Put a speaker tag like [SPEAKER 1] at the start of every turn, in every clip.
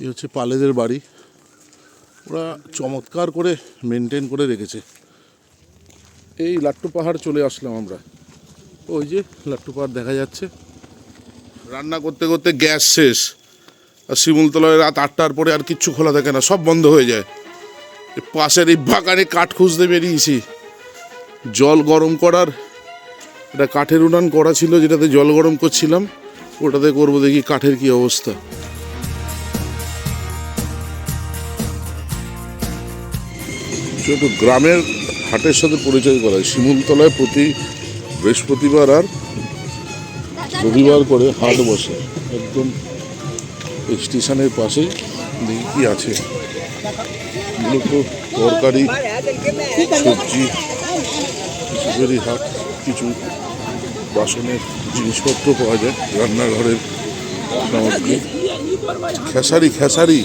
[SPEAKER 1] এই হচ্ছে পালেদের বাড়ি। ওরা চমৎকার করে মেনটেন করে রেখেছে। এই লাট্টু পাহাড় চলে আসলাম আমরা। ওই যে লাট্টু পাহাড় দেখা যাচ্ছে। রান্না করতে করতে গ্যাস শেষ। আর শিমুলতলায় রাত আটটার পরে আর কিচ্ছু খোলা থাকে না, সব বন্ধ হয়ে যায়। পাশের এই বাগানে কাঠ খুঁজতে বেরিয়েছি। জল গরম করার এটা কাঠের উনান করা ছিল, যেটাতে জল গরম করছিলাম। ওটাতে করব দেখি কাঠের কি অবস্থা। ছোট গ্রামের হাটের সাথে পরিচয় করা করায়। শিমুলতলায় প্রতি বৃহস্পতিবার আর রবিবার করে হাট বসে। একদম স্টেশনের পাশে কি আছে। মূলত তরকারি, সবজি কিছুদেরই হাট, কিছু বাসনের জিনিসপত্র পাওয়া যায়। রান্নাঘরের সামগ্রী। খেসারি খেসারি।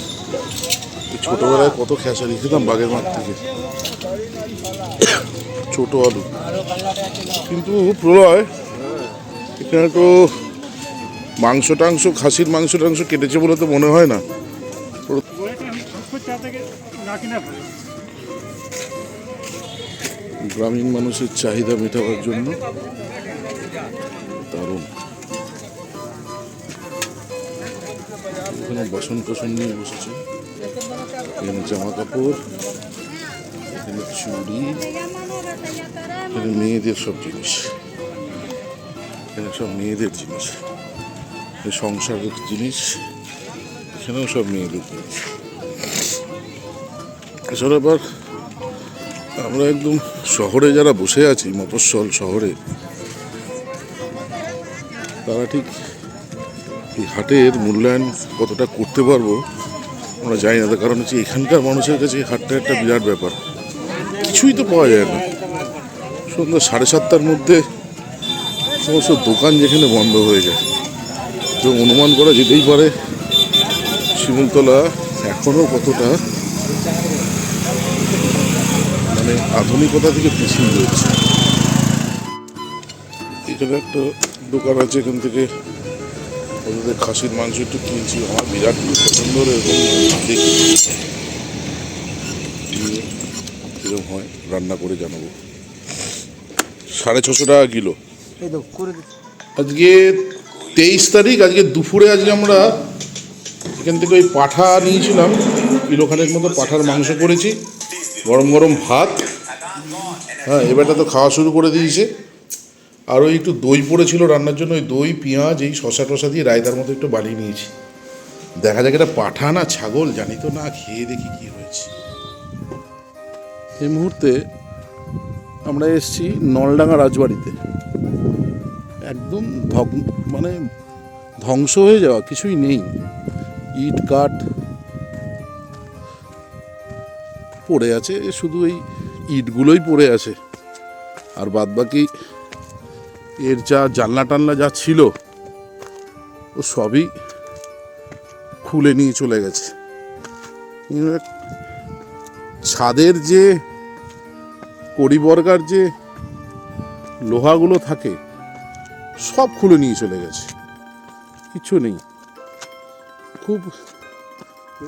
[SPEAKER 1] ছোটবেলায় কত খেসারি খেতাম বাগের মাঠ থেকে। ছোট আলু। কিন্তু প্রলয়, এখানে তো মাংস টাংস, খাসির মাংস টাংস কেটেছে বলে তো মনে হয় না। গ্রামীণ মানুষের চাহিদা মেটাবার জন্য দারুণ। এখানে বাসন নিয়ে বসেছে। এখানে জামা কাপড়, এখানে চুড়ি, এখানে মেয়েদের সব জিনিস। এখানে সব মেয়েদের জিনিস। সংসারের জিনিস। এখানেও সব মেয়েদের জিনিস। এছাড়া আবার আমরা একদম শহরে যারা বসে আছি, মফস্বল শহরে, তারা ঠিক এই হাটের মূল্যায়ন কতটা করতে পারব আমরা জানি না কারণ হচ্ছে এখানকার মানুষের কাছে হাটটা একটা বিরাট ব্যাপার। কিছুই তো পাওয়া যায় না। সন্ধ্যা সাড়ে সাতটার মধ্যে সমস্ত দোকান যেখানে বন্ধ হয়ে যায়। তো অনুমান করা যেতেই পারে, শিমুলতলা এখনও কতটা মানে আধুনিকতা থেকে পিছিয়ে রয়েছে। এখানে একটা দোকান আছে এখান থেকে ওদের খাসির মাংস একটু কিনছি। আমার বিরাট পছন্দ দেখি। কীরকম হয় রান্না করে জানাব। সাড়ে ছশো টাকা কিলো। আজকে তেইশ তারিখ আজকে দুপুরে আজকে আমরা এখান থেকে ওই পাঠা নিয়েছিলাম। কিলোখানেক মতো পাঠার মাংস করেছি। গরম গরম ভাত। হ্যাঁ এবারটা তো খাওয়া শুরু করে দিয়েছে। আর ওই একটু দই পড়েছিল রান্নার জন্য, ওই দই, পেঁয়াজ, এই শশা টশা দিয়ে রায়তার মতো একটু বানিয়ে নিয়েছি। দেখা যাক এটা পাঠা না ছাগল, জানি তো না, খেয়ে দেখি কি হয়েছে। এই মুহূর্তে আমরা এসেছি নলডাঙ্গা রাজবাড়িতে। একদম মানে ধ্বংস হয়ে যাওয়া, কিছুই নেই। ইট কাঠ পড়ে আছে, শুধু এই ইটগুলোই পড়ে আছে। আর বাদ বাকি এর যা জানলা টানলা যা ছিল, ও সবই খুলে নিয়ে চলে গেছে। ছাদের যে কড়িবর্গার যে লোহাগুলো থাকে, সব খুলে নিয়ে চলে গেছে। কিছু নেই। খুব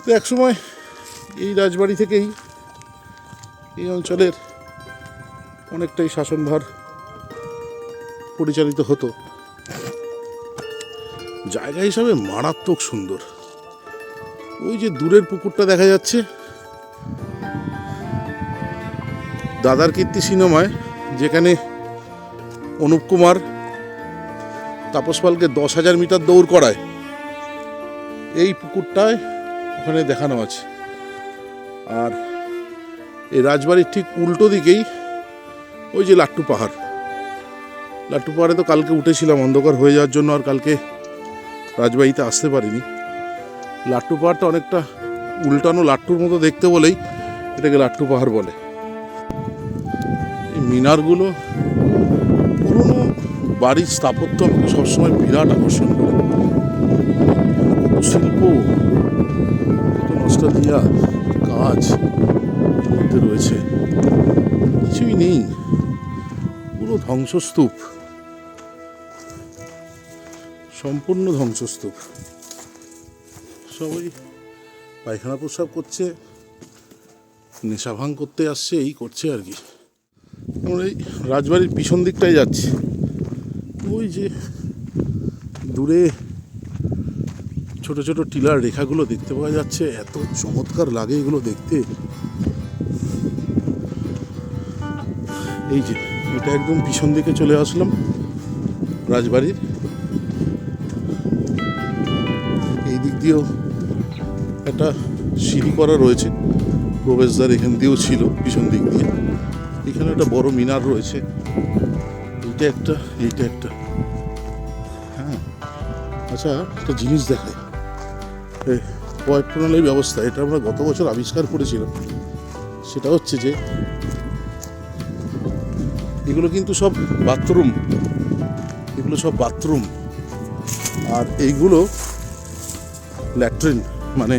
[SPEAKER 1] তো একসময় এই রাজবাড়ি থেকেই এই অঞ্চলের অনেকটাই শাসনভার পরিচালিত হতো। জায়গা হিসাবে মারাত্মক সুন্দর। ওই যে দূরের পুকুরটা দেখা যাচ্ছে। দাদার কীর্তি সিনেমায়, যেখানে অনুপ কুমার, তাপস পালকে দশ হাজার মিটার দৌড় করায়। এই পুকুরটায় ওখানে দেখানো আছে। আর এই রাজবাড়ির ঠিক উল্টো দিকেই ওই যে লাট্টু পাহাড়। লাট্টু পাহাড়ে তো কালকে উঠেছিলাম, অন্ধকার হয়ে যাওয়ার জন্য আর কালকে রাজবাড়িতে আসতে পারিনি। লাট্টু পাহাড়টা অনেকটা উল্টানো লাট্টুর মতো দেখতে বলেই এটাকে লাট্টু পাহাড় বলে। এই মিনারগুলো পুরনো বাড়ির স্থাপত্য আমাকে সবসময় বিরাট আকর্ষণ করে। শিল্প, কত নস্টালিয়া কাজ মধ্যে রয়েছে। কিছুই নেই। ধ্বংসস্তূপ। সম্পূর্ণ ধ্বংসস্তূপ। সবাই পায়খানা প্রস্রাব করছে নেশা ভাঙ করতে আসছে, এই করছে আর কি। আমরা এই রাজবাড়ির পিছন দিকটায় যাচ্ছি। ওই যে দূরে ছোট ছোট টিলার রেখাগুলো দেখতে পাওয়া যাচ্ছে, এত চমৎকার লাগে এগুলো দেখতে। এই যে এটা একদম পিছন দিকে চলে আসলাম, রাজবাড়ির। এই দিক দিয়েও একটা সিঁড়ি করা রয়েছে, প্রবেশদ্বার এখান দিয়েও ছিল পিছন দিক দিয়ে। এখানে একটা বড় মিনার রয়েছে, এইটা একটা এইটা একটা। হ্যাঁ আচ্ছা একটা জিনিস দেখায় পয়েন্ট প্রণালীর ব্যবস্থা, এটা আমরা গত বছর আবিষ্কার করেছিলাম। সেটা হচ্ছে যে এগুলো কিন্তু সব বাথরুম। এগুলো সব বাথরুম। আর এইগুলো ল্যাট্রিন মানে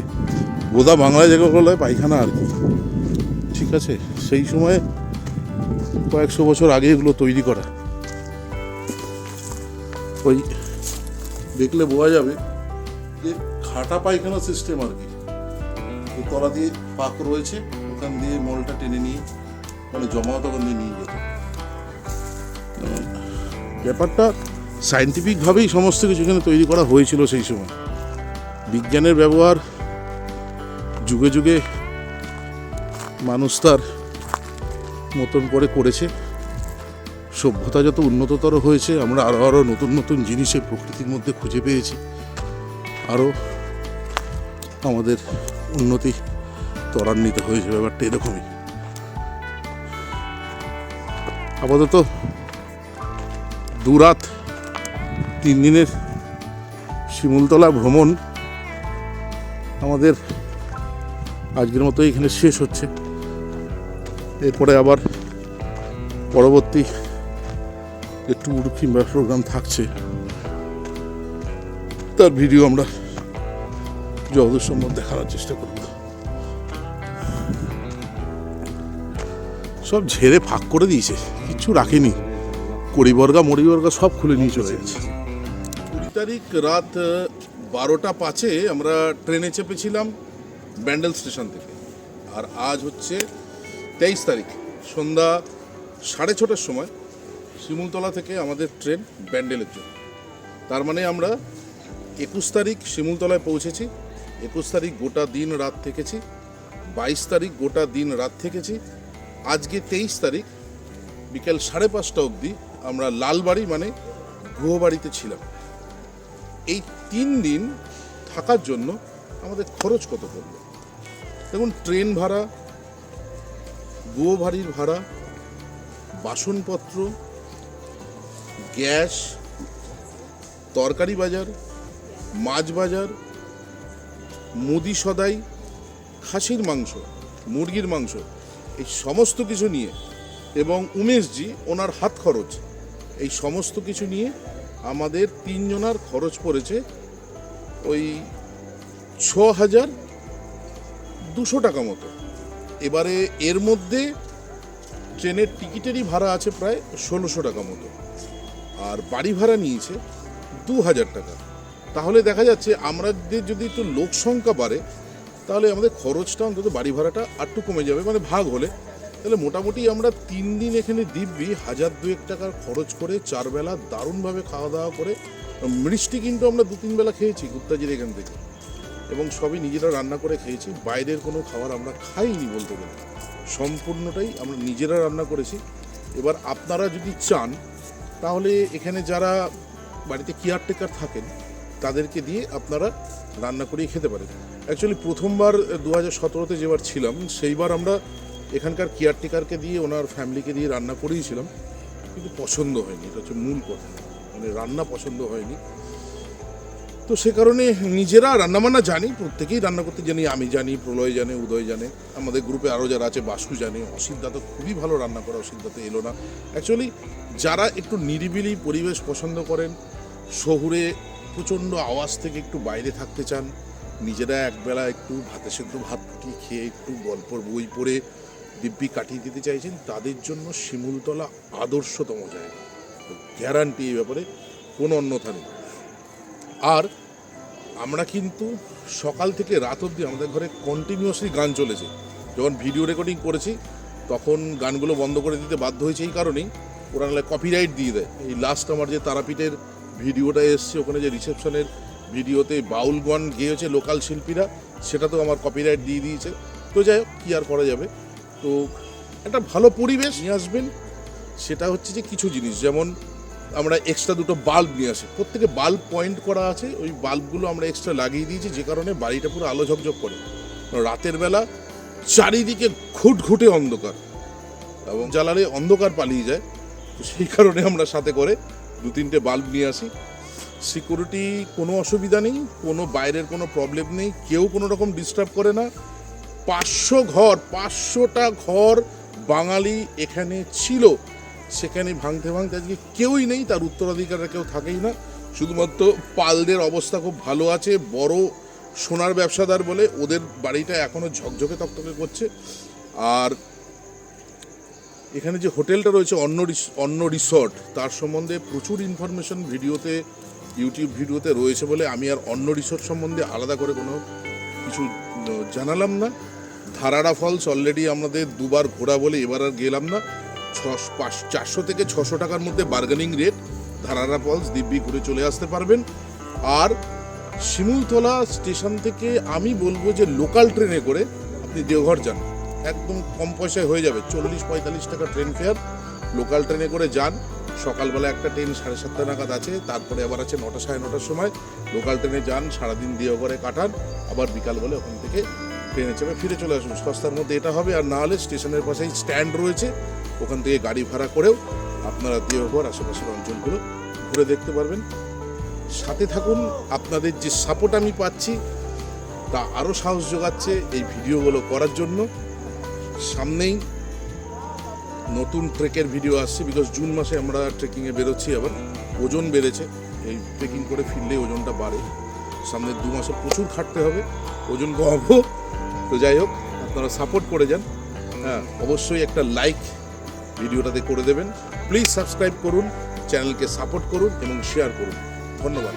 [SPEAKER 1] গোদা বাংলায় যেগুলো বলা পায়খানা আর কি। ঠিক আছে? সেই সময়ে কয়েকশো বছর আগে এগুলো তৈরি করা। ওই দেখলে বোঝা যাবে যে খাটা পায়খানা সিস্টেম আর কি। তলা দিয়ে পাক রয়েছে, ওখান দিয়ে মলটা টেনে নিয়ে মানে জমাও তখন দিয়ে নিয়ে যেত ব্যাপারটা সায়েন্টিফিকভাবেই সমস্ত কিছু এখানে তৈরি করা হয়েছিল সেই সময়। বিজ্ঞানের ব্যবহার, যুগে যুগে মানুষ তার মতন করে করেছে। সভ্যতা যত উন্নততর হয়েছে, আমরা আরও আরও নতুন নতুন জিনিসে প্রকৃতির মধ্যে খুঁজে পেয়েছি। আরও আমাদের উন্নতি ত্বরান্বিত হয়েছে ব্যাপারটা এরকমই। আপাতত দুরাত তিন দিনের শিমুলতলা ভ্রমণ আমাদের আজকের মতো এখানে শেষ হচ্ছে। এরপরে আবার পরবর্তী যে ট্যুর কিংবা প্রোগ্রাম থাকছে, তার ভিডিও আমরা যতদূর সম্ভব দেখানোর চেষ্টা করব। সব ঝেড়ে ফাঁক করে দিয়েছে, কিচ্ছু রাখেনি। কড়িবর্গা মরিবর্গা সব খুলে নিয়ে চলে গেছে। কুড়ি তারিখ রাত বারোটা পাঁচে আমরা ট্রেনে চেপেছিলাম ব্যান্ডেল স্টেশন থেকে। আর আজ হচ্ছে তেইশ তারিখ, সন্ধ্যা সাড়ে ছটার সময় শিমুলতলা থেকে আমাদের ট্রেন ব্যান্ডেলের জন্য। তার মানে আমরা একুশ তারিখ শিমুলতলায় পৌঁছেছি, একুশ তারিখ গোটা দিন রাত থেকেছি, বাইশ তারিখ গোটা দিন রাত থেকেছি। আজকে তেইশ তারিখ বিকেল সাড়ে পাঁচটা অবধি আমরা লালবাড়ি মানে গুহবাড়িতে ছিলাম। এই তিন দিন থাকার জন্য আমাদের খরচ কত পড়ল? দেখুন, ট্রেন ভাড়া, গুহবাড়ির ভাড়া, বাসনপত্র, গ্যাস, তরকারি বাজার, মাছ বাজার, মুদি সদাই, খাসির মাংস, মুরগির মাংস, এই সমস্ত কিছু নিয়ে এবং উমেশজি ওনার হাত খরচ। এই সমস্ত কিছু নিয়ে আমাদের তিনজনার খরচ পড়েছে ওই ছ হাজার দুশো টাকা মতো। এবারে এর মধ্যে ট্রেনের টিকিটেরই ভাড়া আছে প্রায় ষোলোশো টাকা মতো। আর বাড়ি ভাড়া নিয়েছে দু হাজার টাকা। তাহলে দেখা যাচ্ছে আমাদের যদি একটু লোক সংখ্যা বাড়ে, তাহলে আমাদের খরচটা অন্তত বাড়ি ভাড়াটা আরটু কমে যাবে মানে ভাগ হলে। তাহলে মোটামুটি আমরা তিন দিন এখানে দিব্যি, হাজার দুয়েক টাকার খরচ করে চারবেলা দারুণভাবে খাওয়া দাওয়া করে মিষ্টি কিন্তু আমরা দু তিন বেলা খেয়েছি গুপ্তাজির এখান থেকে। এবং সবই নিজেরা রান্না করে খেয়েছি, বাইরের কোনো খাবার আমরা খাইনি বলতে গেলে। সম্পূর্ণটাই আমরা নিজেরা রান্না করেছি। এবার আপনারা যদি চান, তাহলে এখানে যারা বাড়িতে কেয়ারটেকার থাকেন, তাদেরকে দিয়ে আপনারা রান্না করেই খেতে পারেন। অ্যাকচুয়ালি প্রথমবার দু হাজার সতেরোতে যেবার ছিলাম, সেইবার আমরা এখানকার কেয়ারটেকারকে দিয়ে, ওনার ফ্যামিলিকে দিয়ে রান্না করিয়েছিলাম, কিন্তু পছন্দ হয়নি। এটা হচ্ছে মূল কথা। মানে রান্না পছন্দ হয়নি। তো সে কারণে নিজেরা রান্নাবান্না জানি, প্রত্যেকেই রান্না করতে জানি, আমি জানি, প্রলয় জানে, উদয় জানে। আমাদের গ্রুপে আরও যারা আছে, বাসু জানে। অসিদ্ধা তো খুবই ভালো রান্না করে অসিদ্ধা তো এলো না। অ্যাকচুয়ালি যারা একটু নিরিবিলি পরিবেশ পছন্দ করেন, শহুরে প্রচণ্ড আওয়াজ থেকে একটু বাইরে থাকতে চান, নিজেরা একবেলা একটু ভাতে সেদ্ধ ভাত খেয়ে একটু গল্পর বই পড়ে দিব্যি কাটিয়ে দিতে চাইছেন, তাদের জন্য শিমুলতলা আদর্শতম জায়গা। গ্যারান্টি এই ব্যাপারে কোনো অন্যথা নেই। আর আমরা কিন্তু সকাল থেকে রাত অবধি আমাদের ঘরে কন্টিনিউয়াসলি গান চলেছে। যখন ভিডিও রেকর্ডিং করেছি, তখন গানগুলো বন্ধ করে দিতে বাধ্য হয়েছে এই কারণেই। ওরা নাহলে কপিরাইট দিয়ে দেয়। এই লাস্ট আমার যে তারাপীঠের ভিডিওটা এসছে, ওখানে যে রিসেপশনের ভিডিওতে বাউল গান গেয়েছে লোকাল শিল্পীরা সেটা তো আমার কপিরাইট দিয়ে দিয়েছে। তো যাই হোক, কী আর করা যাবে? তো একটা ভালো পরিবেশ নিয়ে আসবেন। সেটা হচ্ছে যে কিছু জিনিস, যেমন আমরা এক্সট্রা দুটো বাল্ব নিয়ে আসি। প্রত্যেকে বাল্ব পয়েন্ট করা আছে, ওই বাল্বগুলো আমরা এক্সট্রা লাগিয়ে দিয়েছি, যে কারণে বাড়িটা পুরো আলো ঝকঝক করে। রাতের বেলা চারিদিকে ঘুটঘুটে অন্ধকার এবং জ্বালালে অন্ধকার পালিয়ে যায়। তো সেই কারণে আমরা সাথে করে দু তিনটে বাল্ব নিয়ে আসি। সিকিউরিটি কোনো অসুবিধা নেই, কোনো বাইরের কোনো প্রবলেম নেই, কেউ কোনো রকম ডিস্টার্ব করে না। পাঁচশো ঘর, পাঁচশোটা ঘর বাঙালি এখানে ছিল। সেখানে ভাঙতে ভাঙতে আজকে কেউই নেই, তার উত্তরাধিকারে কেউ থাকেই না। শুধুমাত্র পালদের অবস্থা খুব ভালো আছে, বড় সোনার ব্যবসাদার বলে ওদের বাড়িটা এখনও ঝকঝকে তকতকে করছে। আর এখানে যে হোটেলটা রয়েছে অন্য অন্য রিসর্ট, তার সম্বন্ধে প্রচুর ইনফরমেশন ভিডিওতে ইউটিউব ভিডিওতে রয়েছে বলে আমি আর অন্য রিসর্ট সম্বন্ধে আলাদা করে কোনো কিছু জানালাম না। ধারারা ফলস অলরেডি আমাদের দুবার ঘোরা বলে এবার আর গেলাম না। ছশ পাঁচ, চারশো থেকে ছশো টাকার মধ্যে বার্গেনিং রেট ধারারা ফলস দিব্যি ঘুরে চলে আসতে পারবেন। আর শিমুলতলা স্টেশন থেকে আমি বলব যে লোকাল ট্রেনে করে আপনি দেওঘর যান। একদম কম পয়সায় হয়ে যাবে, চল্লিশ, পঁয়তাল্লিশ টাকা ট্রেন ফেয়ার লোকাল ট্রেনে করে যান, সকালবেলা একটা ট্রেন সাড়ে সাতটা নাগাদ আছে, তারপরে আবার আছে নটা, সাড়ে নটার সময়। লোকাল ট্রেনে যান, সারাদিন দেওঘরে কাটান, আবার বিকালবেলা ওখান থেকে ট্রেনে চেপে ফিরে চলে আসুন, সস্তার মধ্যে এটা হবে, আর না হলে স্টেশনের পাশেই স্ট্যান্ড রয়েছে। ওখান থেকে গাড়ি ভাড়া করেও আপনারা দেওঘর, আশেপাশের অঞ্চলগুলো ঘুরে দেখতে পারবেন। সাথে থাকুন, আপনাদের যে সাপোর্ট আমি পাচ্ছি, তা আরও সাহস যোগাচ্ছে এই ভিডিওগুলো করার জন্য। সামনেই নতুন ট্রেকের ভিডিও আসছে বিকজ জুন মাসে আমরা ট্রেকিংয়ে বেরোচ্ছি আবার। ওজন বেড়েছে, এই ট্রেকিং করে ফিরলে ওজনটা বাড়ে। সামনের দু মাসে প্রচুর খাটতে হবে, ওজন কমাবো। তো যাই হোক, আপনারা সাপোর্ট করে যান। হ্যাঁ অবশ্যই একটা লাইক ভিডিওটাতে করে দেবেন। প্লিজ সাবস্ক্রাইব করুন চ্যানেলকে সাপোর্ট করুন এবং শেয়ার করুন। ধন্যবাদ।